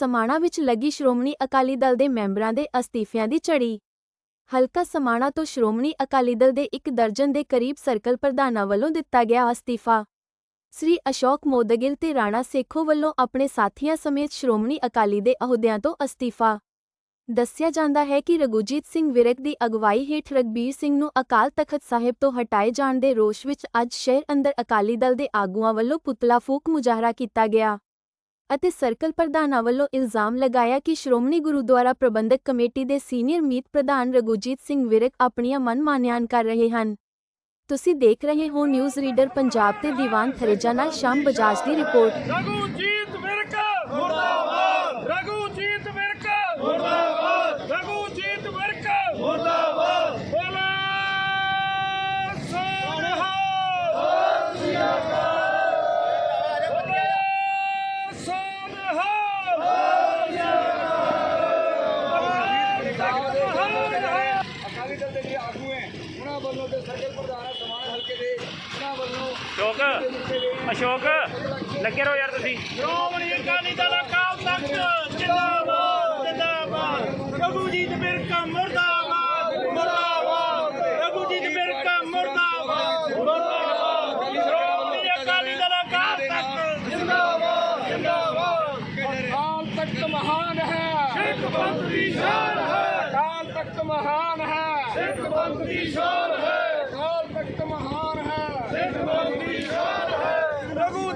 ਸਮਾਣਾ ਵਿੱਚ ਲੱਗੀ ਸ਼੍ਰੋਮਣੀ ਅਕਾਲੀ ਦਲ ਦੇ ਮੈਂਬਰਾਂ ਦੇ ਅਸਤੀਫਿਆਂ ਦੀ ਝੜੀ। ਹਲਕਾ ਸਮਾਣਾ ਤੋਂ ਸ਼੍ਰੋਮਣੀ ਅਕਾਲੀ ਦਲ ਦੇ ਇੱਕ ਦਰਜਨ ਦੇ ਕਰੀਬ ਸਰਕਲ ਪ੍ਰਧਾਨਾਂ ਵੱਲੋਂ ਦਿੱਤਾ ਗਿਆ ਅਸਤੀਫਾ। ਸ੍ਰੀ ਅਸ਼ੋਕ ਮੋਦਗਿਲ ਤੇ ਰਾਣਾ ਸੇਖੋ ਵੱਲੋਂ ਆਪਣੇ ਸਾਥੀਆਂ ਸਮੇਤ ਸ਼੍ਰੋਮਣੀ ਅਕਾਲੀ ਦੇ ਅਹੁਦਿਆਂ ਤੋਂ ਅਸਤੀਫਾ। ਦੱਸਿਆ ਜਾਂਦਾ ਹੈ ਕਿ ਰਘੁਜੀਤ ਸਿੰਘ ਵਿਰਕ ਦੀ ਅਗਵਾਈ ਹੇਠ ਰਗਬੀਰ ਸਿੰਘ ਨੂੰ ਅਕਾਲ ਤਖਤ ਸਾਹਿਬ ਤੋਂ ਹਟਾਏ ਜਾਣ ਦੇ ਰੋਸ਼ ਵਿੱਚ ਅੱਜ ਸ਼ਹਿਰ ਅੰਦਰ ਅਕਾਲੀ ਦਲ ਦੇ ਆਗੂਆਂ ਵੱਲੋਂ ਪੁਤਲਾ ਫੂਕ ਮੁਜ਼ਾਹਰਾ ਕੀਤਾ ਗਿਆ। ਅਤੇ ਸਰਕਲ ਪ੍ਰਧਾਨਾਂ ਵੱਲੋਂ ਇਲਜ਼ਾਮ ਲਗਾਇਆ ਕਿ ਸ਼੍ਰੋਮਣੀ ਗੁਰਦੁਆਰਾ ਪ੍ਰਬੰਧਕ ਕਮੇਟੀ ਦੇ ਸੀਨੀਅਰ ਮੀਤ ਪ੍ਰਧਾਨ ਰਘੁਜੀਤ ਸਿੰਘ ਵਿਰਕ ਆਪਣੀਆਂ ਮਨਮਾਨਿਆਨ ਕਰ ਰਹੇ ਹਨ। ਤੁਸੀਂ ਦੇਖ ਰਹੇ ਹੋ ਨਿਊਜ਼ ਰੀਡਰ ਪੰਜਾਬ ਤੇ ਦੀਵਾਨ ਥਰੇਜਾ ਨਾਲ ਸ਼ਾਮ ਬਜਾਜ ਦੀ ਰਿਪੋਰਟ ਰਘੂਜੀਤ ਵਿਰਕ ਮੁਰਦਾਬਾਦ ਰਘੂਜੀਤ ਵਿਰਕ ਮੁਰਦਾਬਾਦ ਰਘੂਜੀਤ ਵਿਰਕ ਮੁਰਦਾਬਾਦ ਬੋਲੇ ਸੋਨਹਾ ਬੋਲੇ ਸੋਨਹਾ ਅਕਾਲੀ ਦਲ ਦੇ ਜਿਹੜੇ ਆਗੂ ਹੈ ਉਹਨਾਂ ਵੱਲੋਂ ਤੇ ਸਰਕਲ ਪ੍ਰਧਾਨ ਹੈ ਸਮਾਨ ਹਲਕੇ ਦੇ ਉਹਨਾਂ ਵੱਲੋਂ ਅਸ਼ੋਕ ਅਸ਼ੋਕ ਲੱਗੇ ਰਹੋ ਯਾਰ ਤੁਸੀਂ। ਸ਼੍ਰੋਮਣੀ ਅਕਾਲੀ ਦਲ ਅਕਾਲ ਤਖਤ ਜਿੰਦਾਬਾਦ ਜਿੰਦਾਬਾਦ। ਰਘੂਜੀਤ ਵਿਰਕ ਮੁਰਦਾਬਾਦ ਮੁਰਦਾਬਾਦ। ਰਘੂਜੀਤ ਵਿਰਕ ਮੁਰਦਾਬਾਦ ਮੁਰਦਾਬਾਦ। ਸ਼੍ਰੋਮਣੀ ਅਕਾਲੀ ਦਲ ਅਕਾਲ ਤਖਤ ਜਿੰਦਾਬਾਦ ਜਿੰਦਾਬਾਦ। ਅਕਾਲ ਤਖਤ ਮਹਾਨ ਹੈ। ਸਿੱਖ ਪੰਥ ਦੀ ਸ਼ਾਨ ਹੈ। ਅਕਾਲ ਤਖਤ ਮਹਾਨ ਹੈ। ਸਿੱਖ ਪੰਥ ਦੀ ਸ਼ਾਨ ਹੈ ਅਕਾਲ ਤਖਤ ਮਹਾਨ ਹੈ ਸਿੱਖ ਪੰਥ ਦੀ ਸ਼ਾਨ ਹੈ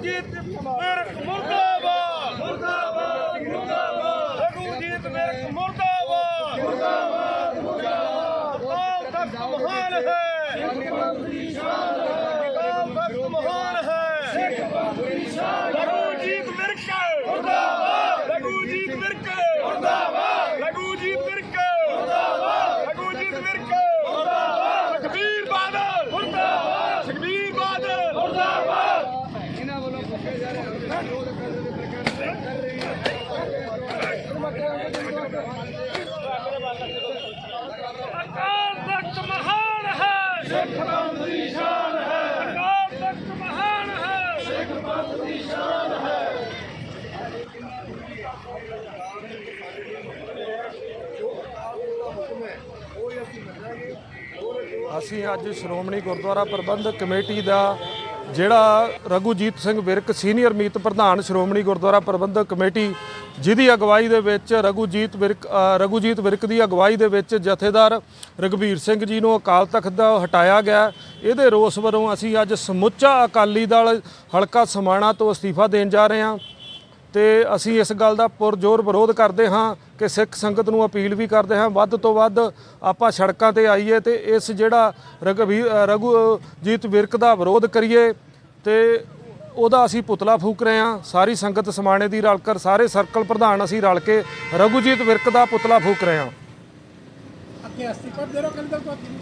ਰਘੂਜੀਤ ਵਿਰਕ ਮੁਰਦਾਬਾਦ। ਮੁਰਦਾਬਾਦ ਮੁਰਦਾਬਾਦ ਰਘੂਜੀਤ ਵਿਰਕ ਮੁਰਦਾਬਾਦ। ਮੁਰਦਾਬਾਦ ਮੁਰਦਾਬਾਦ ਅਕਾਲ ਤਖਤ ਮਹਾਨ ਹੈ। ਸਿੱਖ ਪੰਥ ਦੀ ਸ਼ਾਨ ਹੈ ਅਕਾਲ ਤਖਤ ਮਹਾਨ ਹੈ। ਸਿੱਖ ਪੰਥ ਦੀ ਸ਼ਾਨ ਰਘੂਜੀਤ ਵਿਰਕ ਮੁਰਦਾਬਾਦ ਰਘੂਜੀਤ ਵਿਰਕ ਮੁਰਦਾਬਾਦ ਰਘੂਜੀਤ ਵਿਰਕ ਮੁਰਦਾਬਾਦ ਰਘੂਜੀਤ ਵਿਰਕ ਮੁਰਦਾਬਾਦ ਸੁਖਬੀਰ ਬਾਦਲ ਮੁਰਦਾਬਾਦ ਸੁਖਬੀਰ ਬਾਦਲ ਮੁਰਦਾਬਾਦ ਇਹਨਾਂ ਵੱਲੋਂ ਪੁੱਛਿਆ ਜਾ ਰਿਹਾ ਹੈ ਵਿਰੋਧ ਕਰਨ ਦੇ ਪ੍ਰਕਾਰ ਕਰ ਰਹੀ ਹੈ ਅਕਾਲ ਤਖਤ ਮਹਾਨ ਹੈ। ਸਿੱਖ ਪੰਥ ਦੀ ਸ਼ਾਨ ਹੈ। ਅਕਾਲ ਤਖਤ ਮਹਾਨ ਹੈ। ਸਿੱਖ ਪੰਥ ਦੀ ਸ਼ਾਨ ਹੈ। ਅਸੀਂ ਅੱਜ ਸ਼੍ਰੋਮਣੀ ਗੁਰਦੁਆਰਾ ਪ੍ਰਬੰਧਕ ਕਮੇਟੀ ਦਾ ਜਿਹੜਾ ਰਘੁਜੀਤ ਸਿੰਘ ਵਿਰਕ ਸੀਨੀਅਰ ਮੀਤ ਪ੍ਰਧਾਨ ਸ਼੍ਰੋਮਣੀ ਗੁਰਦੁਆਰਾ ਪ੍ਰਬੰਧਕ ਕਮੇਟੀ ਜਿਹਦੀ ਅਗਵਾਈ ਦੇ ਵਿੱਚ ਰਘੁਜੀਤ ਵਿਰਕ ਅ, ਵਿਰਕ ਦੀ ਅਗਵਾਈ ਦੇ ਵਿੱਚ ਜਥੇਦਾਰ ਰਘਬੀਰ ਸਿੰਘ ਜੀ ਨੂੰ ਅਕਾਲ ਤਖਤ ਦਾ ਹਟਾਇਆ ਗਿਆ। ਇਹਦੇ ਰੋਸ ਵਜੋਂ ਅਸੀਂ ਅੱਜ ਸਮੁੱਚਾ ਅਕਾਲੀ ਦਲ ਹਲਕਾ ਸਮਾਣਾ ਤੋਂ ਅਸਤੀਫਾ ਦੇਣ ਜਾ ਰਹੇ ਹਾਂ ਤੇ ਅਸੀਂ ਇਸ ਗੱਲ ਦਾ ਪੁਰਜ਼ੋਰ ਵਿਰੋਧ ਕਰਦੇ ਹਾਂ ਕਿ ਸਿੱਖ ਸੰਗਤ ਨੂੰ ਅਪੀਲ ਵੀ ਕਰਦੇ ਹਾਂ। ਵੱਧ ਤੋਂ ਵੱਧ ਆਪਾਂ ਸੜਕਾਂ ਤੇ ਆਈਏ ਤੇ ਇਸ ਜਿਹੜਾ ਰਘਵੀਰ ਅ, ਰਘੁਜੀਤ ਵਿਰਕ ਦਾ ਵਿਰੋਧ ਕਰੀਏ ਤੇ ਉਹਦਾ ਅਸੀਂ ਪੁਤਲਾ ਫੂਕ ਰਹੇ ਹਾਂ ਸਾਰੀ ਸੰਗਤ ਸਮਾਣੇ ਦੀ ਰਲ ਕਰ ਸਾਰੇ ਸਰਕਲ ਪ੍ਰਧਾਨ ਅਸੀਂ ਰਲ ਕੇ ਰਘੁਜੀਤ ਵਿਰਕ ਦਾ ਪੁਤਲਾ ਫੂਕ ਰਹੇ ਹਾਂ।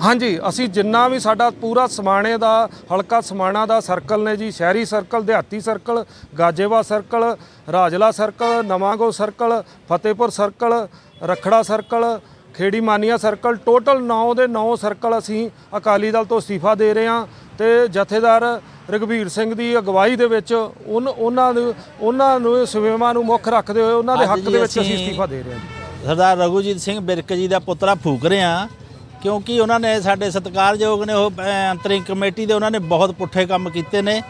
ਹਾਂਜੀ ਅਸੀਂ ਜਿੰਨਾ ਵੀ ਸਾਡਾ ਪੂਰਾ ਸਮਾਣੇ ਦਾ ਹਲਕਾ ਸਮਾਣਾ ਦਾ ਸਰਕਲ ਨੇ ਜੀ ਸ਼ਹਿਰੀ ਸਰਕਲ ਦਿਹਾਤੀ circle Gajewa circle Rajla circle Nawango circle Fatehpur circle Rakhra circle Kheri Mania circle total 9 ਦੇ 9 ਸਰਕਲ ਅਸੀਂ ਅਕਾਲੀ ਦਲ ਤੋਂ ਅਸਤੀਫਾ ਦੇ ਰਹੇ ਹਾਂ। ਤੇ ਜਥੇਦਾਰ ਰਘਬੀਰ ਸਿੰਘ ਦੀ ਅਗਵਾਈ ਦੇ ਵਿੱਚ ਉਹਨਾਂ ਨੂੰ ਉਹਨਾਂ ਨੂੰ ਸੇਵਾਵਾਂ ਨੂੰ ਮੁੱਖ ਰੱਖਦੇ ਹੋਏ ਉਹਨਾਂ ਦੇ ਹੱਕ ਦੇ ਵਿੱਚ ਅਸੀਂ ਅਸੀਂ ਅਸਤੀਫਾ ਦੇ ਰਹੇ ਹਾਂ ਜੀ। ਸਰਦਾਰ ਰਘੂਜੀਤ ਸਿੰਘ ਬਿਰਕ ਜੀ ਦਾ ਪੁੱਤਰਾ ਫੂਕ ਰਹੇ ਕਿਉਂਕਿ ਉਹਨਾਂ ਨੇ ਸਾਡੇ ਸਤਿਕਾਰਯੋਗ ਨੇ ਉਹ ਅੰਤਰਿੰਗ ਕਮੇਟੀ ਦੇ ਉਹਨਾਂ ਨੇ ਬਹੁਤ ਪੁੱਠੇ ਕੰਮ ਕੀਤੇ ਨੇ।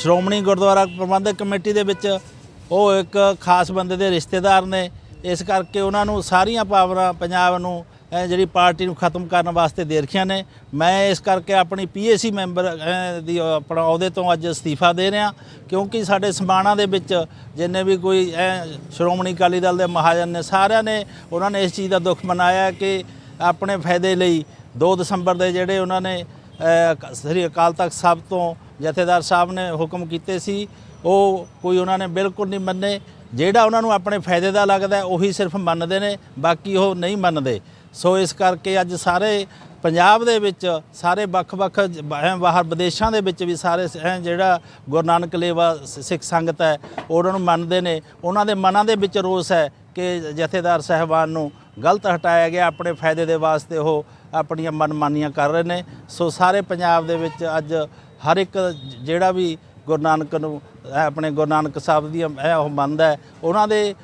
ਸ਼੍ਰੋਮਣੀ ਗੁਰਦੁਆਰਾ ਪ੍ਰਬੰਧਕ ਕਮੇਟੀ ਦੇ ਵਿੱਚ ਉਹ ਇੱਕ ਖਾਸ ਬੰਦੇ ਦੇ ਰਿਸ਼ਤੇਦਾਰ ਨੇ। ਇਸ ਕਰਕੇ ਉਹਨਾਂ ਨੂੰ ਸਾਰੀਆਂ ਪਾਵਰਾਂ ਪੰਜਾਬ ਨੂੰ ਜਿਹੜੀ ਪਾਰਟੀ ਨੂੰ ਖਤਮ ਕਰਨ ਵਾਸਤੇ ਦੇ ਰੱਖੀਆਂ ਨੇ। ਮੈਂ ਇਸ ਕਰਕੇ ਆਪਣੀ ਪੀਏਸੀ ਮੈਂਬਰ ਦੀ ਆਪਣਾ ਅਹੁਦੇ ਤੋਂ ਅੱਜ ਅਸਤੀਫਾ ਦੇ ਰਿਹਾ ਕਿਉਂਕਿ ਸਾਡੇ ਸਮਾਣਾ ਦੇ ਵਿੱਚ ਜਿੰਨੇ ਵੀ ਕੋਈ ਅਹ, ਸ਼੍ਰੋਮਣੀ ਅਕਾਲੀ ਦਲ ਦੇ ਮਹਾਜਨ ਨੇ ਸਾਰਿਆਂ ਨੇ ਉਹਨਾਂ ਨੇ ਇਸ ਚੀਜ਼ ਦਾ ਦੁੱਖ ਮਨਾਇਆ ਕਿ ਆਪਣੇ ਫਾਇਦੇ ਲਈ 2 ਦਸੰਬਰ ਦੇ ਜਿਹੜੇ ਉਹਨਾਂ ਨੇ ਸ੍ਰੀ ਅਕਾਲ ਤਖਤ ਸਾਹਿਬ ਤੋਂ ਜਥੇਦਾਰ ਸਾਹਿਬ ਨੇ ਹੁਕਮ ਕੀਤੇ ਸੀ ਉਹ ਕੋਈ ਉਹਨਾਂ ਨੇ ਬਿਲਕੁਲ ਨਹੀਂ ਮੰਨੇ। ਜਿਹੜਾ ਉਹਨਾਂ ਨੂੰ ਆਪਣੇ ਫਾਇਦੇ ਦਾ ਲੱਗਦਾ ਉਹੀ ਸਿਰਫ ਮੰਨਦੇ ਨੇ ਬਾਕੀ ਉਹ ਨਹੀਂ ਮੰਨਦੇ। ਸੋ ਇਸ ਕਰਕੇ ਅੱਜ ਸਾਰੇ ਪੰਜਾਬ ਦੇ ਵਿੱਚ ਸਾਰੇ ਵੱਖ-ਵੱਖ ਬਾਹਰ ਵਿਦੇਸ਼ਾਂ ਦੇ ਵਿੱਚ ਵੀ ਸਾਰੇ ਜਿਹੜਾ ਗੁਰੂ ਨਾਨਕ ਲੇਵਾ ਸਿੱਖ ਸੰਗਤ ਹੈ ਉਹਨਾਂ ਨੂੰ ਮੰਨਦੇ ਨੇ। ਉਹਨਾਂ ਦੇ ਮਨਾਂ ਦੇ ਵਿੱਚ ਰੋਸ ਹੈ ਕਿ ਜਥੇਦਾਰ ਸਾਹਿਬਾਨ ਨੂੰ ਗਲਤ ਹਟਾਇਆ ਗਿਆ, ਆਪਣੇ ਫਾਇਦੇ ਦੇ ਵਾਸਤੇ ਉਹ ਆਪਣੀਆਂ ਮਨਮਾਨੀਆਂ ਕਰ ਰਹੇ ਨੇ। ਸੋ ਸਾਰੇ ਪੰਜਾਬ ਦੇ ਵਿੱਚ ਅੱਜ ਹਰ ਇੱਕ ਜਿਹੜਾ ਵੀ ਗੁਰੂ ਨਾਨਕ ਨੂੰ, ਆਪਣੇ ਗੁਰੂ ਨਾਨਕ ਸਾਹਿਬ ਦੀ ਇਹ ਉਹ ਮੰਨਦਾ ਉਹਨਾਂ ਦੇ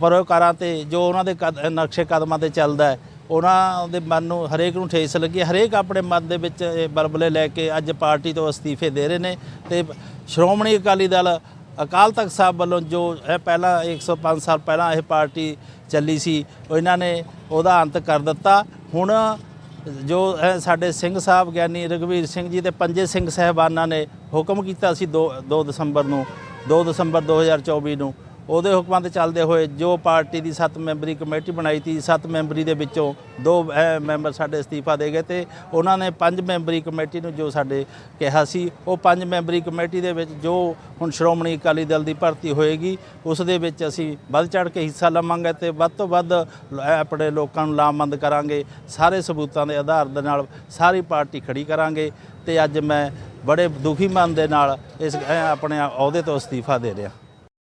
ਪਰੋਕਾਰਾਂ ਤੇ ਜੋ ਉਹਨਾਂ ਦੇ ਕਦ- ਨਕਸ਼ੇ ਕਦਮਾਂ ਤੇ ਚੱਲਦਾ ਹੈ, ਉਹਨਾਂ ਦੇ ਮਨ ਨੂੰ ਹਰੇਕ ਨੂੰ ਠੇਸ ਲੱਗੀ ਹੈ। ਹਰੇਕ ਆਪਣੇ ਮਨ ਦੇ ਵਿੱਚ ਇਹ ਬਲਬਲੇ ਲੈ ਕੇ ਅੱਜ ਪਾਰਟੀ ਤੋਂ ਅਸਤੀਫੇ ਦੇ ਰਹੇ ਨੇ ਤੇ ਸ਼੍ਰੋਮਣੀ ਅਕਾਲੀ ਦਲ ਅਕਾਲ ਤਖਤ ਸਾਹਿਬ ਵੱਲੋਂ ਜੋ ਇਹ ਪਹਿਲਾਂ 105 ਸਾਲ ਪਹਿਲਾਂ ਇਹ ਪਾਰਟੀ ਚੱਲੀ ਸੀ, ਇਹਨਾਂ ਨੇ ਉਹਦਾ ਅੰਤ ਕਰ ਦਿੱਤਾ ਹੁਣ ਜੋ ਇਹ ਸਾਡੇ ਸਿੰਘ ਸਾਹਿਬ ਗਿਆਨੀ ਰਗਵੀਰ ਸਿੰਘ ਜੀ ਤੇ ਪੰਜੇ ਸਿੰਘ ਸਹਿਬਾਨਾਂ ਨੇ ਹੁਕਮ ਕੀਤਾ ਸੀ 2 2 ਦਸੰਬਰ ਨੂੰ 2 ਦਸੰਬਰ 2024 ਨੂੰ ਉਹਦੇ ਹੁਕਮਾਂ ਤੇ ਚੱਲਦੇ ਹੋਏ ਜੋ ਪਾਰਟੀ ਦੀ 7 ਮੈਂਬਰੀ ਕਮੇਟੀ ਬਣਾਈ ਤੀ 7 ਮੈਂਬਰੀ ਦੇ ਵਿੱਚੋਂ ਦੋ ਮੈਂਬਰ ਸਾਡੇ ਅਸਤੀਫਾ ਦੇ ਗਏ ਤੇ ਉਹਨਾਂ ਨੇ 5 ਮੈਂਬਰੀ ਕਮੇਟੀ ਨੂੰ ਜੋ ਸਾਡੇ ਕਿਹਾ ਸੀ, ਉਹ 5 ਮੈਂਬਰੀ ਕਮੇਟੀ ਦੇ ਵਿੱਚ ਜੋ ਹੁਣ ਸ਼੍ਰੋਮਣੀ ਅਕਾਲੀ ਦਲ ਦੀ ਭਰਤੀ ਹੋਏਗੀ, ਉਸ ਦੇ ਵਿੱਚ ਅਸੀਂ ਵੱਧ ਚੜ ਕੇ ਹਿੱਸਾ ਲਵਾਂਗੇ ਤੇ ਵੱਧ ਤੋਂ ਵੱਧ ਆਪਣੇ ਲੋਕਾਂ ਨੂੰ ਲਾਮਬੰਦ ਕਰਾਂਗੇ, ਸਾਰੇ ਸਬੂਤਾਂ ਦੇ ਆਧਾਰ ਦੇ ਨਾਲ ਸਾਰੀ ਪਾਰਟੀ ਖੜੀ ਕਰਾਂਗੇ ਤੇ ਅੱਜ ਮੈਂ ਬੜੇ ਦੁਖੀ ਮਨ ਦੇ ਨਾਲ ਇਸ ਆਪਣੇ ਅਹੁਦੇ ਤੋਂ ਅਸਤੀਫਾ ਦੇ ਰਿਹਾ।